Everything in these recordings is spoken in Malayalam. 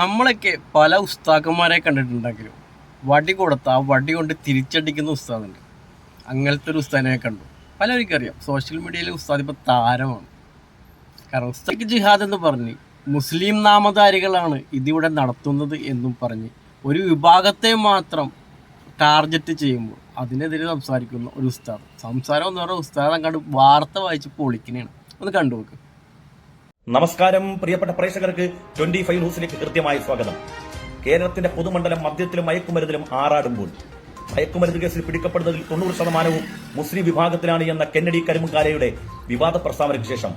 നമ്മളൊക്കെ പല ഉസ്താക്കന്മാരെ കണ്ടിട്ടുണ്ടെങ്കിലും വടി കൊടുത്ത ആ വടി കൊണ്ട് തിരിച്ചടിക്കുന്ന ഉസ്താദുണ്ട്. അങ്ങനത്തെ ഒരു ഉസ്താദിനെ കണ്ടു. പലർക്കും അറിയാം. സോഷ്യൽ മീഡിയയിലെ ഉസ്താദ് ഇപ്പോൾ താരമാണ്. കാരണം ഉസ്താദ് ജിഹാദ് എന്ന് പറഞ്ഞ് മുസ്ലിം നാമധാരികളാണ് ഇതിവിടെ നടത്തുന്നത് എന്നും പറഞ്ഞ് ഒരു വിഭാഗത്തെ മാത്രം ടാർഗറ്റ് ചെയ്യുമ്പോൾ അതിനെതിരെ സംസാരിക്കുന്ന ഒരു ഉസ്താദ്. സംസാരം എന്ന് പറഞ്ഞാൽ ഉസ്താദ് അങ്ങോട്ട് വാർത്ത വായിച്ച് പൊളിക്കണേണ്. ഒന്ന് കണ്ടുനോക്ക്. നമസ്കാരം പ്രിയപ്പെട്ട പ്രേക്ഷകർക്ക് ട്വന്റി ഫൈവ് ന്യൂസിലേക്ക് കൃത്യമായ സ്വാഗതം. കേരളത്തിന്റെ പൊതുമണ്ഡലം മദ്യത്തിലും മയക്കുമരുന്നിലും ആറാടുമ്പോൾ. മയക്കുമരുന്ന് കേസിൽ പിടിക്കപ്പെടുന്നതിൽ തൊണ്ണൂറ് ശതമാനവും മുസ്ലിം വിഭാഗത്തിലാണ് എന്ന കെന്നഡി കരിമുക്കാലയുടെ വിവാദ പ്രസ്താവനയ്ക്ക് ശേഷം.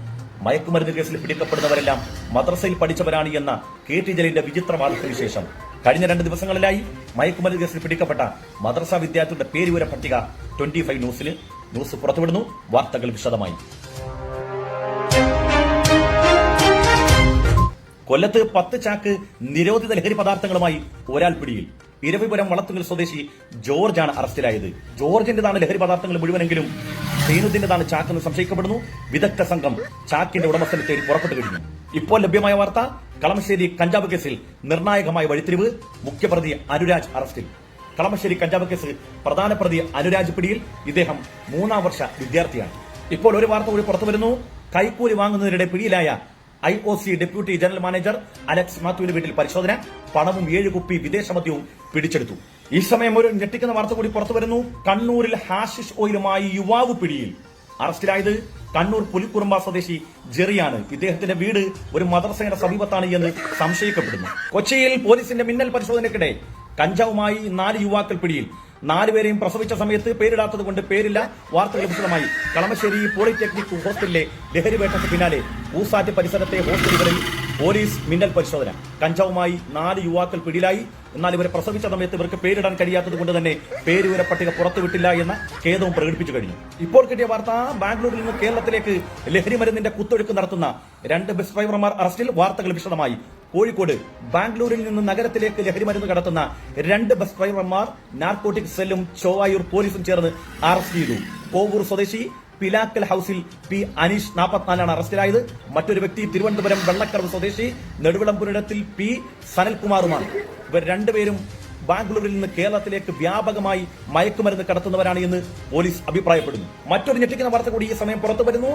മയക്കുമരുന്ന് കേസിൽ പിടിക്കപ്പെടുന്നവരെല്ലാം മദ്രസയിൽ പഠിച്ചവരാണ് എന്ന കെ ടി ജലീലിന്റെ വിചിത്രവാദത്തിന് ശേഷം. കഴിഞ്ഞ രണ്ട് ദിവസങ്ങളിലായി മയക്കുമരുന്ന് കേസിൽ പിടിക്കപ്പെട്ട മദ്രസ വിദ്യാർത്ഥികളുടെ പേരുവിവര പട്ടിക ട്വന്റി ഫൈവ് ന്യൂസിൽ ന്യൂസ് പുറത്തുവിടുന്നു. വാർത്തകൾ വിശദമായി. കൊല്ലത്ത് പത്ത് ചാക്ക് നിരോധിത ലഹരി പദാർത്ഥങ്ങളുമായി ഒരാൾ പിടിയിൽ. ഇരവിപുരം വളത്തുങ്ങൽ സ്വദേശി ജോർജാണ് അറസ്റ്റിലായത്. ജോർജിന്റേതാണ് ലഹരി പദാർത്ഥങ്ങൾ മുഴുവനെങ്കിലും. സൈനുദ്ദീന്റേതാണ് ചാക്കെന്ന് സംശയിക്കപ്പെടുന്നു. വിദഗ്ധ സംഘം ചാക്കിന്റെ ഉടമസ്ഥനെ തേടി പുറപ്പെട്ടു കഴിഞ്ഞു. ഇപ്പോൾ ലഭ്യമായ വാർത്ത കളമശ്ശേരി കഞ്ചാവ് കേസിൽ നിർണായകമായ വഴിത്തിരിവ് മുഖ്യപ്രതി അനുരാജ് അറസ്റ്റിൽ. കളമശ്ശേരി കഞ്ചാവ് കേസ് പ്രധാന പ്രതി അനുരാജ് പിടിയിൽ. ഇദ്ദേഹം മൂന്നാം വർഷ വിദ്യാർത്ഥിയാണ്. ഇപ്പോൾ ഒരു വാർത്ത കൂടി പുറത്തു വരുന്നു കൈക്കൂലി വാങ്ങുന്നതിനിടെ പിടിയിലായ I O C deputy general manager Alex മാത്യുവിന്റെ വീട്ടിൽ പരിശോധന. പണവും ഏഴ് കുപ്പി വിദേശ മദ്യവും പിടിച്ചെടുത്തു. ഈ സമയം ഒരു ഞെട്ടിക്കുന്ന വാർത്ത കൂടി പുറത്തു വരുന്നു. കണ്ണൂരിൽ ഹാഷിഷ് ഓയിലുമായി യുവാവ് പിടിയിൽ. അറസ്റ്റിലായത് കണ്ണൂർ പുലിക്കുറുമ്പ സ്വദേശി ജെറിയാണ്. ഇദ്ദേഹത്തിന്റെ വീട് ഒരു മദ്രസയുടെ സമീപത്താണ് എന്ന് സംശയിക്കപ്പെടുന്നു. കൊച്ചിയിൽ പോലീസിന്റെ മിന്നൽ പരിശോധനയ്ക്കിടെ കഞ്ചാവുമായി നാല് യുവാക്കൾ പിടിയിൽ. നാലുപേരെയും പ്രസവിച്ച സമയത്ത് പേരിടാത്തത് കൊണ്ട് പേരില്ല. വാർത്തകൾ വിശദമായി കളമശ്ശേരി പോളിടെക്നിക് ഹോസ്റ്റലിലെ ലഹരി വേട്ടയ്ക്ക് പിന്നാലെ ഊസാറ്റ് പരിസരത്തെ ഹോസ്റ്റലുകളിൽ പോലീസ് മിന്നൽ പരിശോധന. കഞ്ചാവുമായി നാല് യുവാക്കൾ പിടിയിലായി. എന്നാൽ ഇവരെ പ്രസവിച്ച സമയത്ത് ഇവർക്ക് പേരിടാൻ കഴിയാത്തത് കൊണ്ട് തന്നെ പേരുവിവര പട്ടിക പുറത്തുവിട്ടില്ല എന്ന ഖേദവും പ്രകടിപ്പിച്ചു കഴിഞ്ഞു. ഇപ്പോൾ കിട്ടിയ വാർത്ത ബാംഗ്ലൂരിൽ നിന്ന് കേരളത്തിലേക്ക് ലഹരി മരുന്നിന്റെ കുത്തൊഴുക്ക് നടത്തുന്ന രണ്ട് ബസ് ഡ്രൈവർമാർ അറസ്റ്റിൽ വാർത്തകൾ വിശദമായി. കോഴിക്കോട് ബാംഗ്ലൂരിൽ നിന്ന് നഗരത്തിലേക്ക് ലഹരി മരുന്ന് കടത്തുന്ന രണ്ട് ബസ് ഡ്രൈവർമാർ നാർക്കോട്ടിക് സെല്ലും ചോവായൂർ പോലീസും ചേർന്ന് അറസ്റ്റ് ചെയ്തു. കോവൂർ സ്വദേശി പിലാക്കൽ ഹൌസിൽ പി അനീഷ് നാൽപ്പത്തിനാലാണ് അറസ്റ്റിലായത്. മറ്റൊരു വ്യക്തി തിരുവനന്തപുരം വെള്ളക്കടവ് സ്വദേശി നെടുവിളമ്പുരിടത്തിൽ പി സനൽകുമാറുമാണ്. ഇവർ രണ്ടുപേരും ബാംഗ്ലൂരിൽ നിന്ന് കേരളത്തിലേക്ക് വ്യാപകമായി മയക്കുമരുന്ന് കടത്തുന്നവരാണ് എന്ന് പോലീസ് അഭിപ്രായപ്പെടുന്നു. മറ്റൊരു ഞെട്ടിക്കുന്ന വാർത്ത കൂടി ഈ സമയം പുറത്തു വരുന്നു.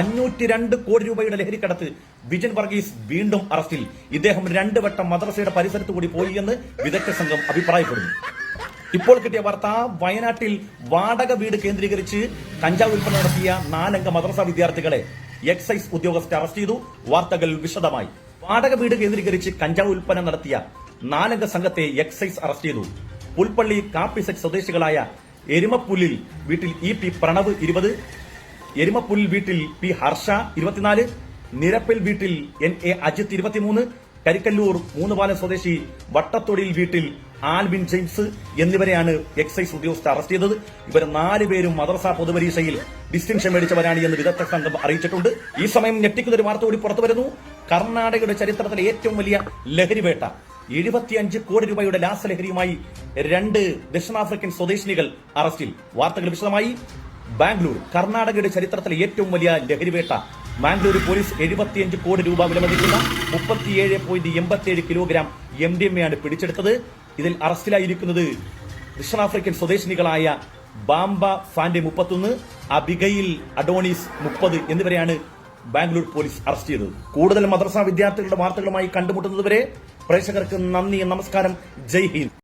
അഞ്ഞൂറ്റി രണ്ട് കോടി രൂപയുടെ ലഹരിക്കടത്ത് വിജൻ വർഗീസ് വീണ്ടും അറസ്റ്റിൽ. ഇദ്ദേഹം രണ്ട് വട്ടം മദ്രസയുടെ പരിസരത്ത് കൂടി പോയി എന്ന് വിദഗ്ധ സംഘം അഭിപ്രായപ്പെടുന്നു. ഇപ്പോൾ കിട്ടിയ വാർത്ത വയനാട്ടിൽ വാടക വീട് കേന്ദ്രീകരിച്ച് കഞ്ചാവ് വിൽപ്പന നടത്തിയ നാലംഗ മദ്രസ വിദ്യാർത്ഥികളെ എക്സൈസ് ഉദ്യോഗസ്ഥർ അറസ്റ്റ് ചെയ്തു. വാർത്തകൾ വിശദമായി. വാടക വീട് കേന്ദ്രീകരിച്ച് കഞ്ചാവ് ഉൽപ്പന്നം നടത്തിയ നാലംഗ സംഘത്തെ എക്സൈസ് അറസ്റ്റ് ചെയ്തു. പുൽപ്പള്ളി കാപ്പിസെറ്റ് സ്വദേശികളായ എരുമപ്പുല്ലിൽ വീട്ടിൽ ഇ പി പ്രണവ് ഇരുപത് എരുമപ്പുല്ലിൽ വീട്ടിൽ പി ഹർഷ ഇരുപത്തിനാല് നിരപ്പിൽ വീട്ടിൽ എൻ എ അജിത് ഇരുപത്തിമൂന്ന് കരിക്കല്ലൂർ മൂന്നുപാലം സ്വദേശി വട്ടത്തൊടിയിൽ വീട്ടിൽ ആൽബിൻ ജെയിംസ് എന്നിവരെയാണ് എക്സൈസ് ഉദ്യോഗസ്ഥർ അറസ്റ്റ് ചെയ്തത്. ഇവർ നാലുപേരും മദ്രസ പൊതുപരീക്ഷയിൽ ഡിസ്റ്റിങ്ഷൻ മേടിച്ചവരാണ് എന്ന് വിദഗ്ധ സംഘം അറിയിച്ചിട്ടുണ്ട്. ഈ സമയം ഞെട്ടിക്കുന്ന ഒരു വാർത്ത കൂടി പുറത്തു വരുന്നു കർണാടകയുടെ ചരിത്രത്തിലെ ഏറ്റവും വലിയ ലഹരിവേട്ട. എഴുപത്തിയഞ്ച് കോടി രൂപയുടെ ലാസലഹരിയുമായി രണ്ട് ദക്ഷിണാഫ്രിക്കൻ സ്വദേശിനികൾ അറസ്റ്റിൽ. വാർത്തകൾ വിശദമായി. ബാംഗ്ലൂർ കർണാടകയുടെ ചരിത്രത്തിലെ ഏറ്റവും വലിയ ലഹരിവേട്ട. ബാംഗ്ലൂർ പോലീസ് എഴുപത്തിയഞ്ച് കോടി രൂപ വിലമതിക്കുന്ന മുപ്പത്തിയേഴ് പോയിന്റ് എൺപത്തിയേഴ് കിലോഗ്രാം എം ഡി എം എയാണ് പിടിച്ചെടുത്തത്. ഇതിൽ അറസ്റ്റിലായിരിക്കുന്നത് ദക്ഷിണാഫ്രിക്കൻ സ്വദേശിനികളായ ബാംബ ഫാൻഡെ മുപ്പത്തൊന്ന് അബിഗയിൽ അഡോണിസ് മുപ്പത് എന്നിവരെയാണ് ബാംഗ്ലൂർ പോലീസ് അറസ്റ്റ് ചെയ്തത് കൂടുതൽ മദ്രസ വിദ്യാർത്ഥികളുടെ വാർത്തകളുമായി കണ്ടുമുട്ടുന്നതുവരെ പ്രേക്ഷകർക്ക് നന്ദി നമസ്കാരം. ജയ് ഹിന്ദ്.